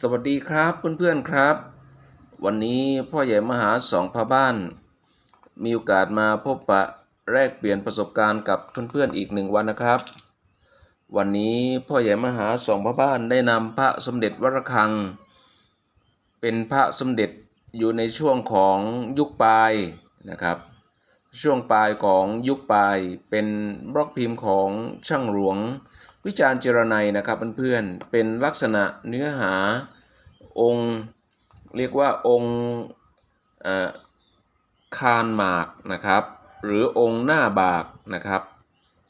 สวัสดีครับเพื่อนๆครับ วันนี้พ่อใหญ่มหาสองพระบ้าน มีโอกาสมาพบปะแลกเปลี่ยนประสบการณ์กับเพื่อนๆอีกหนึ่งวันนะครับ วันนี้พ่อใหญ่มหาสองพระบ้านได้นำพระสมเด็จวรคัง เป็นพระสมเด็จอยู่ในช่วงของยุคปลายนะครับ ช่วงปลายของยุคปลายเป็นบล็อกพิมพ์ของช่างหลวง วิจารณ์เจรไนนะครับเพื่อนๆเป็นลักษณะเนื้อหาองค์เรียกว่าองค์คานหมากนะครับ หรือองค์หน้าบากนะครับ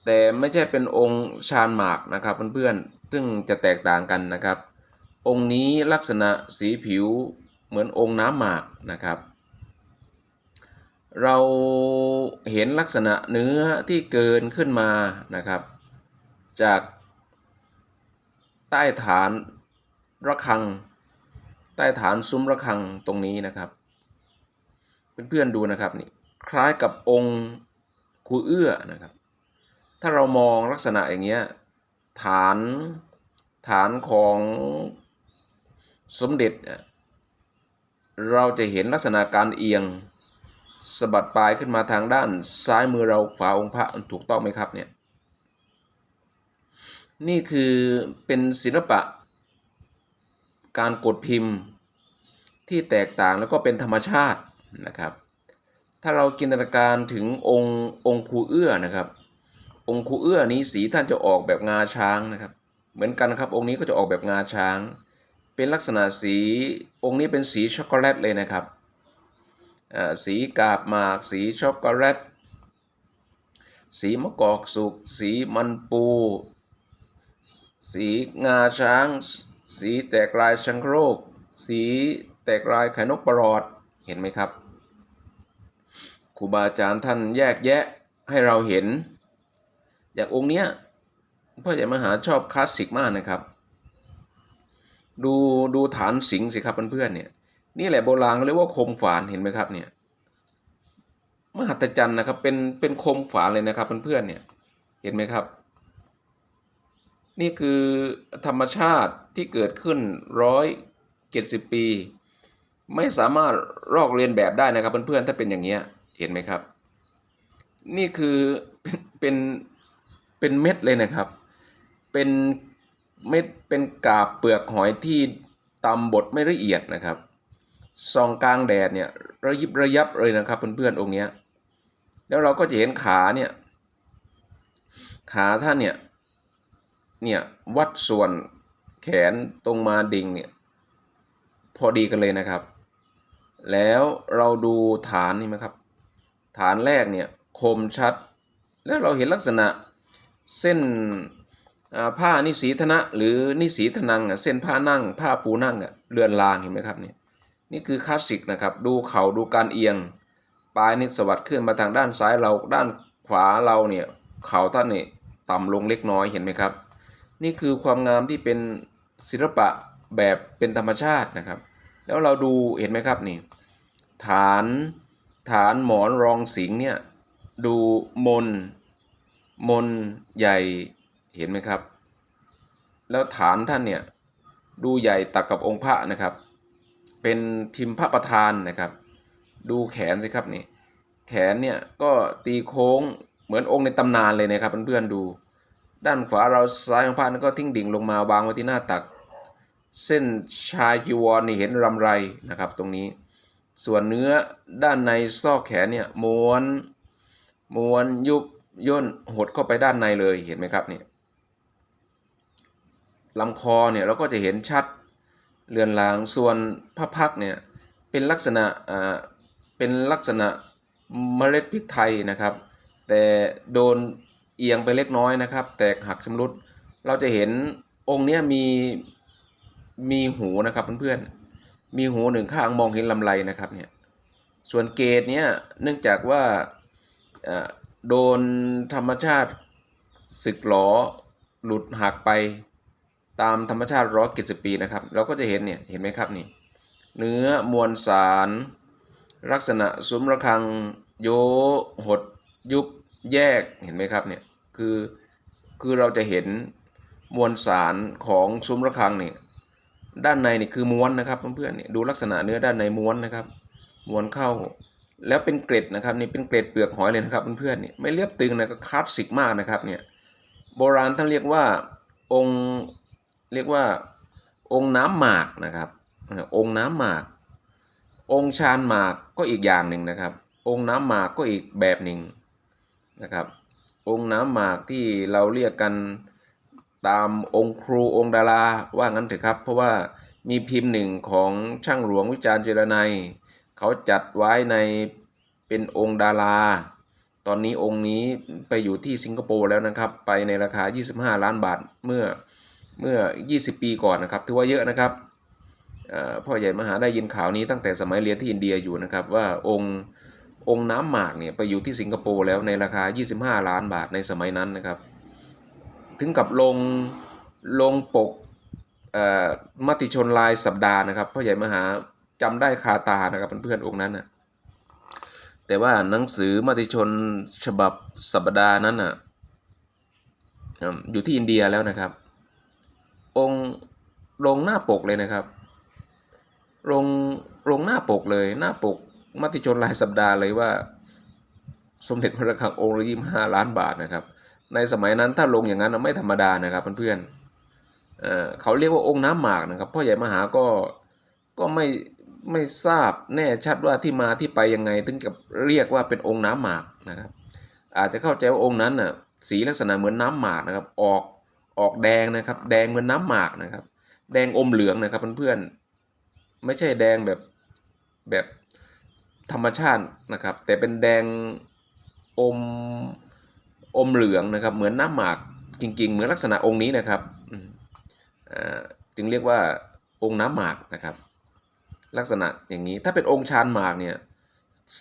แต่ไม่ใช่เป็นองค์ชานหมากนะครับเพื่อนๆซึ่งจะแตกต่างกันนะครับ องค์นี้ลักษณะสีผิวเหมือนองค์น้ำหมากนะครับ เราเห็นลักษณะเนื้อที่เกินขึ้นมานะครับ จาก ใต้ฐานระฆัง ใต้ฐานซุ้มระฆังตรงนี้นะครับ เพื่อนๆดูนะครับนี่คล้ายกับองค์ครูเอื้อนะครับ ถ้าเรามองลักษณะอย่างเงี้ยฐานฐานของสมเด็จ เราจะเห็นลักษณะการเอียงสะบัดปลายขึ้นมาทางด้านซ้ายมือเราฝาองค์พระถูกต้องไหมครับเนี่ย นี่คือเป็นศิลปะ การกดพิมพ์ที่แตกต่างแล้วก็เป็นธรรมชาตินะครับ ถ้าเราจินตนาการถึงองค์องค์ครูเอื้อนะครับ องค์ครูเอื้อนี้สีท่านจะออกแบบงาช้างนะครับ เหมือนกันครับ องค์นี้ก็จะออกแบบงาช้าง เป็นลักษณะสีองค์นี้เป็นสีช็อกโกแลตเลยนะครับสีกาบหมาก สีช็อกโกแลตสีมะกอกสุกสีมันปู สีงาช้าง สีแตกลายชังโครก สีแตกลายไข่นกประหลอดเห็นไหมครับครูบาอาจารย์ท่านแยกแยะให้เราเห็น อย่างองค์เนี้ยพ่อใหญ่มหาชอบคลาสสิกมากนะครับ ดูดูฐานสิงห์สิครับเพื่อนๆเนี่ยนี่แหละโบราณเขาเรียกว่าคมฝานเห็นไหมครับเนี่ยมหัศจรรย์นะครับเป็นเป็นคมฝานเลยนะครับเพื่อนๆเนี่ยเห็นไหมครับ นี่คือธรรมชาติที่เกิดขึ้นร้อยเจ็ดสิบปี ไม่สามารถลอกเลียนแบบได้นะครับเพื่อนๆถ้าเป็นอย่างเงี้ยเห็นไหมครับ นี่คือเป็นเป็นเป็นเม็ดเลยนะครับ เป็นเม็ดเป็นกาบเปลือกหอยที่ตำบดไม่ละเอียดนะครับส่องกลางแดดเนี่ยระยิบระยับเลยนะครับเพื่อนๆองค์เนี้ยแล้วเราก็จะเห็นขาเนี่ยขาท่านเนี่ย เนี่ยวัดส่วนแขนตรงมาดิ่งเนี่ยพอดีกันเลยนะครับ แล้วเราดูฐานนี่ไหมครับ ฐานแรกเนี่ยคมชัด แล้วเราเห็นลักษณะเส้นผ้านิสีธนะหรือนิสีธนังอะเส้นผ้านั่ง ผ้าปูนั่งอะเรือนรางเห็นไหมครับเนี่ยนี่คือคลาสสิกนะครับ ดูเข่าดูการเอียง ปลายนี่สวัสดขึ้นมาทางด้านซ้ายเราด้านขวาเราเนี่ยเข่าท่านนี่ต่ำลงเล็กน้อยเห็นไหมครับ นี่คือความงามที่เป็นศิลปะแบบเป็นธรรมชาตินะครับ แล้วเราดูเห็นไหมครับนี่ ฐานฐานหมอนรองสิงเนี่ยดูมน มนใหญ่เห็นไหมครับ แล้วฐานท่านเนี่ยดูใหญ่ตักกับองค์พระนะครับ เป็นพิมพ์พระประธานนะครับ ดูแขนสิครับนี่แขนเนี่ยก็ตีโค้งเหมือนองค์ในตำนานเลยนะครับเพื่อนๆดู ด้านขวาเราซ้ายของพระนั้นก็ทิ้งดิ่งลงมาวางไว้ที่หน้าตัก เส้นชายจีวรนี่เห็นรำไรนะครับ ตรงนี้ ส่วนเนื้อด้านในซอกแขนเนี่ยม้วนม้วนยุบย่นหดเข้าไปด้านในเลยเห็นไหมครับเนี่ยลำคอเนี่ยเราก็จะเห็นชัดเรือนรางส่วนพระพักเนี่ยเป็นลักษณะอ่าเป็นลักษณะเมล็ดพริกไทยนะครับ แต่โดน เอียงไปเล็กน้อยนะครับ แตกหักชำรุด เราจะเห็นองค์นี้มีมีหูนะครับเพื่อนๆ มีหูหนึ่งข้างมองเห็นลำไรนะครับเนี่ย ส่วนเกตเนี่ยเนื่องจากว่าโดนธรรมชาติสึกหลอหลุดหักไปตามธรรมชาติร้อยเจ็ดสิบปีนะครับ เราก็จะเห็นเนี่ยเห็นไหมครับนี่เนื้อมวลสาร ลักษณะซุ้มระฆัง โยหดยุบ แยกเห็นไหมครับเนี่ยคือคือเราจะเห็นมวลสารของซุ้มระฆังเนี่ยด้านในนี่คือม้วนนะครับเพื่อนๆนี่ดูลักษณะเนื้อด้านในม้วนนะครับม้วนเข้าแล้วเป็นเกล็ดนะครับนี่เป็นเกล็ดเปลือกหอยเลยนะครับเพื่อนๆนี่ไม่เรียบตึงนะก็คลาสสิกมากนะครับเนี่ยโบราณท่านเรียกว่าองค์เรียกว่าองค์น้ำหมากนะครับองค์น้ำหมาก องค์ชานหมากก็อีกอย่างหนึ่งนะครับ องค์น้ำหมากก็อีกแบบหนึ่ง นะครับ องค์น้ำหมากที่เราเรียกกันตามองค์ครูองค์ดาราว่างั้นเถอะครับ เพราะว่ามีพิมพ์หนึ่งของช่างหลวงวิจารณ์เจรนัยเขาจัดไว้ในเป็นองค์ดารา ตอนนี้องค์นี้ไปอยู่ที่สิงคโปร์แล้วนะครับ ไปในราคา 25 ล้านบาทเมื่อเมื่อ 20 ปีก่อนนะครับถือว่าเยอะนะครับพ่อใหญ่มหาได้ยินข่าวนี้ตั้งแต่สมัยเรียนที่อินเดียอยู่นะครับ ว่าองค์ องค์น้ำหมากเนี่ยไปอยู่ที่สิงคโปร์แล้วในราคา 25 ล้านบาทในสมัยนั้นนะครับ ถึงกับลงลงปกมติชนลายสัปดาห์นะครับพ่อใหญ่มหาจำได้คาตานะครับเพื่อนๆองค์นั้นนะแต่ว่าหนังสือมติชนฉบับสัปดาห์นั้นอะอืมอยู่ที่อินเดียแล้วนะครับ องค์ลงหน้าปกเลยนะครับลงลงหน้าปกเลยหน้าปก มติชนรายสัปดาห์เลยว่า สมเด็จพระระฆังองค์ละยี่ห้าล้านบาทนะครับ ในสมัยนั้นถ้าลงอย่างนั้นไม่ธรรมดานะครับเพื่อนๆเอเขาเรียกว่าองค์น้ำหมากนะครับพ่อใหญ่มหาก็ก็ไม่ไม่ทราบแน่ชัดว่าที่มาที่ไปยังไง ถึงกับเรียกว่าเป็นองค์น้ำหมากนะครับ อาจจะเข้าใจว่าองค์นั้นน่ะสีลักษณะเหมือนน้ำหมากนะครับ ออกออกแดงนะครับ แดงเหมือนน้ำหมากนะครับ แดงอมเหลืองนะครับเพื่อนๆไม่ใช่แดงแบบแบบ ธรรมชาตินะครับ แต่เป็นแดงอมอมเหลืองนะครับ เหมือนน้ำหมากจริง ๆ เหมือนลักษณะองค์นี้นะครับจึงเรียกว่าองค์น้ำหมากนะครับ ลักษณะอย่างนี้ถ้าเป็นองค์ชานหมากเนี่ย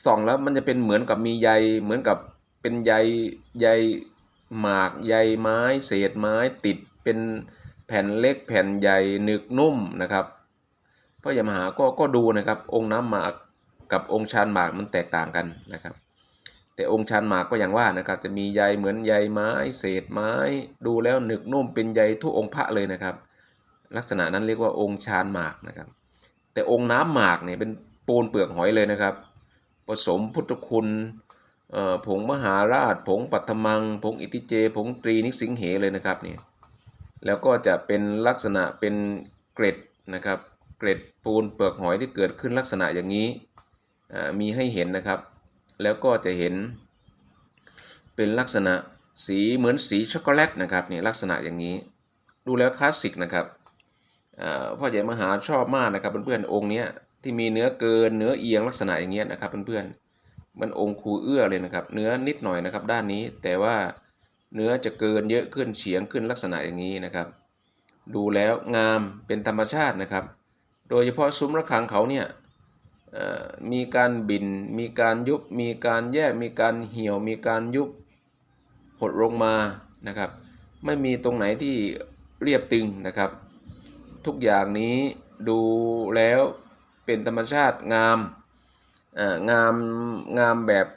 ส่องแล้วมันจะเป็นเหมือนกับมีใยเหมือนกับเป็นใยใยหมากใยไม้ เศษไม้ติดเป็นแผ่นเล็กแผ่นใหญ่หนึกนุ่มนะครับพ่อใหญ่มหาก็ก็ดูนะครับ องค์น้ำหมาก กับองค์ชานหมากมันแตกต่างกันนะครับ แต่องค์ชานหมากก็อย่างว่านะครับ จะมีใยเหมือนใยไม้ เศษไม้ ดูแล้วหนึกนุ่มเป็นใยทุกองค์พระเลยนะครับ ลักษณะนั้นเรียกว่าองค์ชานหมากนะครับ แต่องค์น้ำหมากเนี่ยเป็นปูนเปลือกหอยเลยนะครับ ผสมพุทธคุณผงมหาราช ผงปัทมัง ผงอิติเจ ผงตรีนิสิงเหเลยนะครับเนี่ยแล้วก็จะเป็นลักษณะเป็นเกร็ดนะครับ เกร็ดปูนเปลือกหอยที่เกิดขึ้นลักษณะอย่างนี้ มีให้เห็นนะครับ แล้วก็จะเห็นเป็นลักษณะสีเหมือนสีช็อกโกแลตนะครับนี่ลักษณะอย่างนี้ ดูแล้วคลาสสิกนะครับพ่อใหญ่มหาชอบมากนะครับเพื่อนๆองค์นี้ที่มีเนื้อเกินเนื้อเอียงลักษณะอย่างเงี้ยนะครับเพื่อนๆมันองค์ครูเอื้อเลยนะครับ เนื้อนิดหน่อยนะครับด้านนี้แต่ว่าเนื้อจะเกินเยอะขึ้นเฉียงขึ้นลักษณะอย่างนี้นะครับ ดูแล้วงามเป็นธรรมชาตินะครับ โดยเฉพาะซุ้มระฆังเขาเนี่ย มีการบิน มีการยุบ มีการแยก มีการเหี่ยว มีการยุบหดลงมานะครับ ไม่มีตรงไหนที่เรียบตึงนะครับ ทุกอย่างนี้ดูแล้วเป็นธรรมชาติงามงามงามแบบ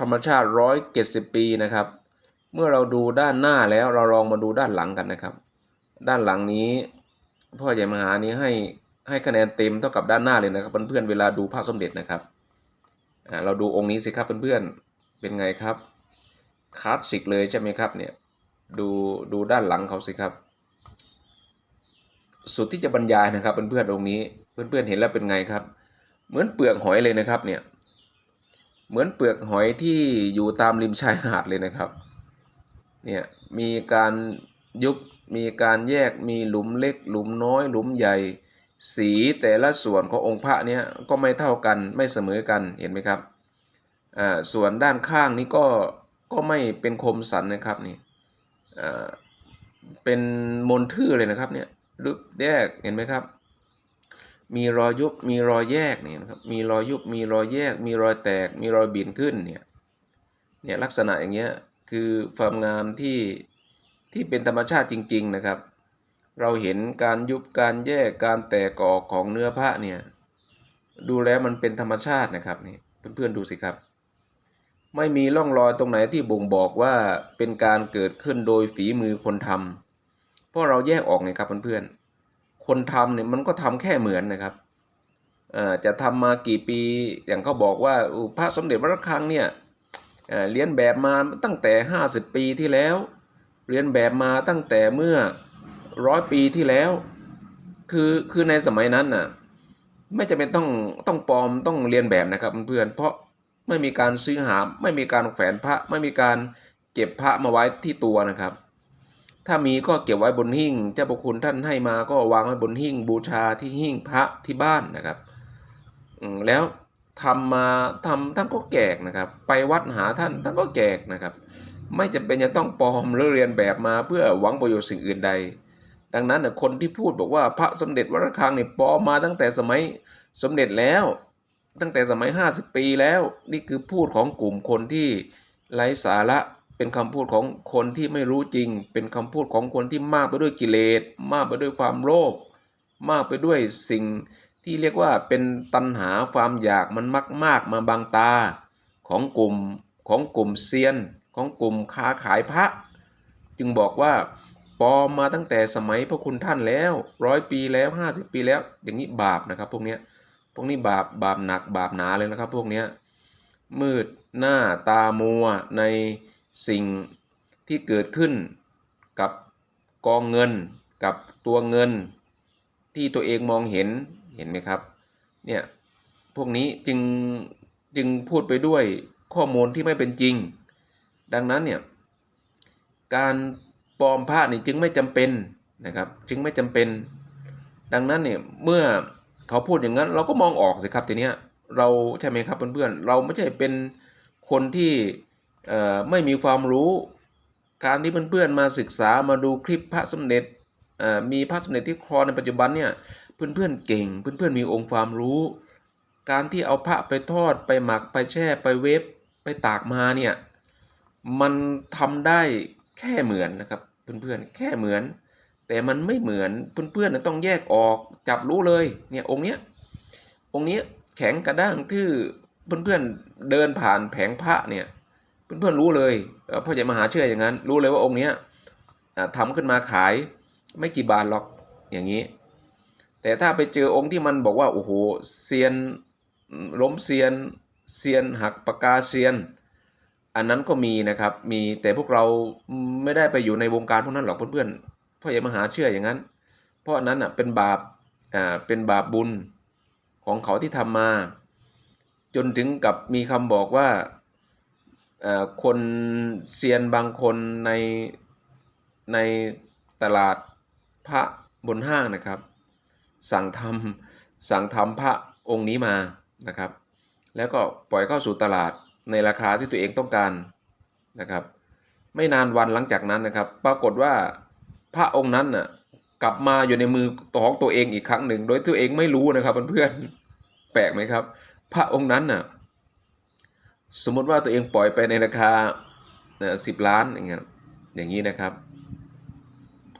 ธรรมชาติร้อยเจ็ดสิบปีนะครับ เมื่อเราดูด้านหน้าแล้วเราลองมาดูด้านหลังกันนะครับ ด้านหลังนี้พ่อใหญ่มหานี้ให้ ให้คะแนนเต็มเท่ากับด้านหน้าเลยนะครับเพื่อนๆเวลาดูพระสมเด็จนะครับเราดูองค์นี้สิครับเพื่อนๆเป็นไงครับคลาสสิกเลยใช่ไหมครับเนี่ยดูดูด้านหลังเขาสิครับ สุดที่จะบรรยายนะครับเพื่อนๆตรงนี้เพื่อนๆเห็นแล้วเป็นไงครับ เหมือนเปลือกหอยเลยนะครับเนี่ยเหมือนเปลือกหอยที่อยู่ตามริมชายหาดเลยนะครับเนี่ยมีการยุบมีการแยกมีหลุมเล็ก หลุมน้อย หลุมใหญ่ สีแต่ละส่วนขององค์พระเนี่ยก็ไม่เท่ากันไม่เสมอกันเห็นไหมครับอ่าส่วนด้านข้างนี้ก็ก็ไม่เป็นคมสันนะครับนี่อ่าเป็นมนทื่อเลยนะครับเนี่ยลึกแยกเห็นไหมครับ มีรอยยุบมีรอยแยกเนี่ยนะครับมีรอยยุบมีรอยแยก มีรอยแตก มีรอยบินขึ้นเนี่ยเนี่ยลักษณะอย่างเงี้ยคือความงามที่ที่เป็นธรรมชาติจริง ๆนะครับ เราเห็นการยุบการแยกการแตกออกของเนื้อพระเนี่ยดูแล้วมันเป็นธรรมชาตินะครับนี่เพื่อนๆดูสิครับ ไม่มีร่องรอยตรงไหนที่บ่งบอกว่าเป็นการเกิดขึ้นโดยฝีมือคนทำเพราะเราแยกออกไงครับเพื่อนๆคคนทำเนี่ยมันก็ทำแค่เหมือนนะครับอ่อจะทำมากี่ปีอย่างเขาบอกว่าพระสมเด็จวระฆังเนี่ยเอ่อเรียนแบบมาตั้งแต่ 50 ปีที่แล้ว เรียนแบบมาตั้งแต่เมื่อ ร้อยปีที่แล้ว คือคือในสมัยนั้นน่ะไม่จำเป็นต้องต้องปลอมต้องเรียนแบบนะครับเพื่อนเพราะไม่มีการซื้อหาไม่มีการแขวนพระไม่มีการเก็บพระมาไว้ที่ตัวนะครับ ถ้ามีก็เก็บไว้บนหิ้งเจ้าประคุณท่านให้มาก็วางไว้บนหิ้งบูชาที่หิ้งพระที่บ้านนะครับแล้วทำมาทำท่านก็แจกนะครับ ไปวัดหาท่านท่านก็แจกนะครับ ไม่จำเป็นจะต้องปลอมหรือเรียนแบบมาเพื่อหวังประโยชน์สิ่งอื่นใด ดังนั้นน่ะคนที่พูดบอกว่าพระสมเด็จวัดระฆังเนี่ยปลอมมาตั้งแต่สมัยสมเด็จแล้ว ตั้งแต่สมัย 50 ปีแล้ว นี่คือพูดของกลุ่มคนที่ไร้สาระเป็นคำพูดของคนที่ไม่รู้จริง เป็นคำพูดของคนที่มากไปด้วยกิเลสมากไปด้วยความโลภมากไปด้วยสิ่งที่เรียกว่าเป็นตัณหาความอยากมันมากมากๆมาบังตาของกลุ่มของกลุ่มเซียน ของกลุ่มค้าขายพระ จึงบอกว่า ปลอมมาตั้งแต่สมัยพระคุณท่านแล้วร้อยปีแล้วห้าสิบปีแล้ว อย่างนี้บาปนะครับ พวกเนี้ยพวกนี้บาปบาปหนักบาปหนาเลยนะครับ พวกเนี้ยมืดหน้าตามัวในสิ่งที่เกิดขึ้นกับกองเงินกับตัวเงินที่ตัวเองมองเห็นเห็นไหมครับเนี่ยพวกนี้จึงจึงพูดไปด้วยข้อมูลที่ไม่เป็นจริง ดังนั้นเนี่ยการ ปลอมพระนี่จึงไม่จำเป็นนะครับ จึงไม่จำเป็น ดังนั้นเนี่ยเมื่อเขาพูดอย่างนั้น เราก็มองออกสิครับทีเนี้ยเราใช่ไหมครับเพื่อนๆเราไม่ใช่เป็นคนที่ไม่มีความรู้การที่เพื่อนๆมาศึกษามาดูคลิปพระสมเด็จมีพระสมเด็จที่คลอในปัจจุบันเนี่ยเพื่อนๆเก่ง เพื่อนๆมีองค์ความรู้ การที่เอาพระไปทอดไปหมักไปแช่ไปเวฟไปตากมาเนี่ยมันทำได้แค่เหมือนนะครับ เพื่อนๆ แค่เหมือน แต่มันไม่เหมือนเพื่อนๆต้องแยกออกจับรู้เลยเนี่ยองค์เนี้ยองค์เนี้ยแข็งกระด้างที่เพื่อนๆเดินผ่านแผงพระเนี่ยเพื่อนๆรู้เลยพ่อใหญ่มหาเชื่ออย่างนั้น รู้เลยว่าองค์เนี้ยอ่าทำขึ้นมาขายไม่กี่บาทหรอกอย่างนี้ แต่ถ้าไปเจอองค์ที่มันบอกว่าโอ้โหเซียนล้มเซียนเซียนหักปากกาเซียน อันนั้นก็มีนะครับมีแต่พวกเราไม่ได้ไปอยู่ในวงการพวกนั้นหรอกเพื่อนๆพ่อใหญ่มหาเชื่ออย่างนั้น เพราะอันนั้นอะเป็นบาปอ่าเป็นบาปบุญของเขาที่ทำมา จนถึงกับมีคำบอกว่าอ่อคนเซียนบางคนในในตลาดพระบนห้างนะครับ สั่งทำสั่งทำพระองค์นี้มานะครับ แล้วก็ปล่อยเข้าสู่ตลาด ในราคาที่ตัวเองต้องการนะครับ ไม่นานวันหลังจากนั้นนะครับ ปรากฏว่าพระองค์นั้นน่ะกลับมาอยู่ในมือของตัวเองอีกครั้งหนึ่ง โดยตัวเองไม่รู้นะครับเพื่อนๆแปลกไหมครับ พระองค์นั้นน่ะสมมติว่าตัวเองปล่อยไปในราคาสิบล้านอย่างเงี้ยอย่างนี้นะครับ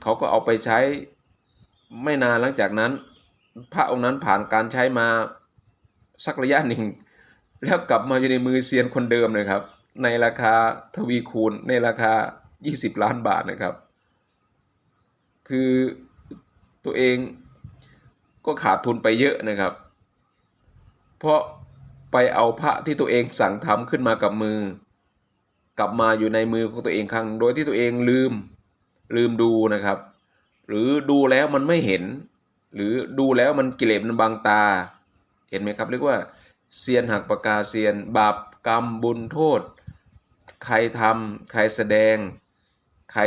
เขาก็เอาไปใช้ไม่นานหลังจากนั้น พระองค์นั้นผ่านการใช้มาสักระยะหนึ่ง แล้วกลับมาอยู่ในมือเซียนคนเดิมเลยครับ ในราคาทวีคูณในราคา 20 ล้านบาทนะครับ คือตัวเองก็ขาดทุนไปเยอะนะครับ เพราะไปเอาพระที่ตัวเองสั่งทำขึ้นมากับมือ กลับมาอยู่ในมือของตัวเองครั้ง โดยที่ตัวเองลืมลืมดูนะครับ หรือดูแล้วมันไม่เห็น หรือดูแล้วมันกิเลสมันบังตา เห็นไหมครับเรียกว่า เซียนหักปากกาเซียน บาปกรรมบุญโทษ ใครทำใครแสดง ใคร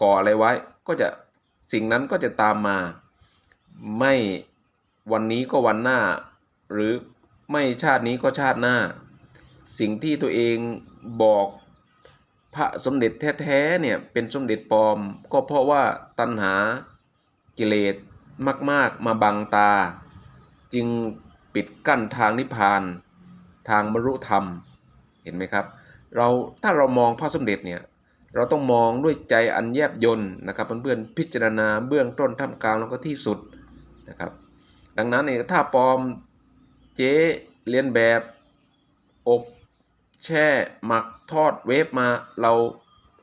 ก่ออะไรไว้ ก็จะสิ่งนั้นก็จะตามมา ไม่วันนี้ก็วันหน้า หรือไม่ชาตินี้ก็ชาติหน้า สิ่งที่ตัวเองบอกพระสมเด็จแท้ๆเนี่ยเป็นสมเด็จปลอม ก็เพราะว่าตัณหากิเลสมาก ๆ มาบังตา จึง ปิดกั้นทางนิพพาน ทางบรรลุธรรมเห็นไหมครับ เราถ้าเรามองพระสมเด็จเนี่ยเราต้องมองด้วยใจอันแยบยลนะครับเพื่อนๆพิจารณาเบื้องต้นท่ามกลางแล้วก็ที่สุดนะครับ ดังนั้นเนี่ยถ้าปลอมเจ๊เลียนแบบ อบแช่หมักทอดเวฟมาเรา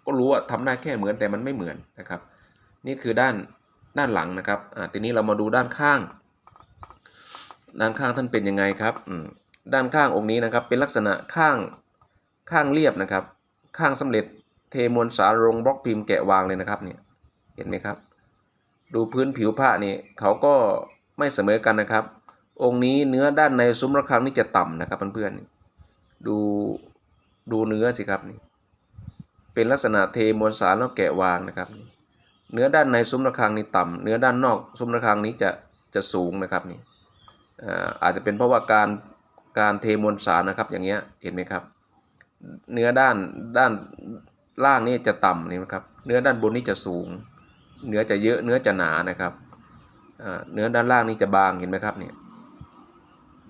ก็รู้ว่าทำได้แค่เหมือนแต่มันไม่เหมือนนะครับ นี่คือด้านด้านหลังนะครับอ่าทีนี้เรามาดูด้านข้าง ด้านข้างท่านเป็นยังไงครับอืมด้านข้างองค์นี้นะครับ เป็นลักษณะข้างข้างเรียบนะครับ ข้างสำเร็จเทมวลสารลงบล็อกพิมพ์แกะวางเลยนะครับเนี่ยเห็นไหมครับ ดูพื้นผิวผ้านี่เขาก็ไม่เสมอกันนะครับ องค์นี้เนื้อด้านในซุ้มระฆังนี่จะต่ำนะครับเพื่อนๆดูดูเนื้อสิครับนี่เป็นลักษณะเทมวลสารแล้วแกะวางนะครับนี่เนื้อด้านในซุ้มระฆังนี่ต่ำเนื้อด้านนอกซุ้มระฆังนี้จะจะสูงนะครับนี่ อาจจะเป็นเพราะว่าการการเทมวลสารนะครับอย่างเงี้ยเห็นไหมครับ เนื้อด้านด้านล่างนี่จะต่ำนี่นะครับ เนื้อด้านบนนี่จะสูง เนื้อจะเยอะเนื้อจะหนานะครับเนื้อด้านล่างนี่จะบางเห็นไหมครับเนี่ย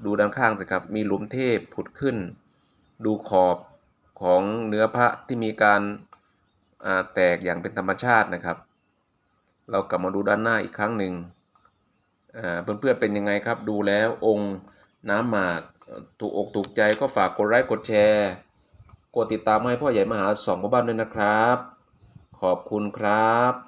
ดูด้านข้างสิครับมีหลุมเทพผุดขึ้น ดูขอบของเนื้อพระที่มีการแตกอย่างเป็นธรรมชาตินะครับ เรากลับมาดูด้านหน้าอีกครั้งหนึ่ง เพื่อนๆเป็นยังไงครับ ดูแล้วองค์น้ำหมากถูกอกถูกใจก็ฝากกดไลค์กดแชร์กดติดตามให้พ่อใหญ่มหาสองบ้านด้วยนะครับ ขอบคุณครับ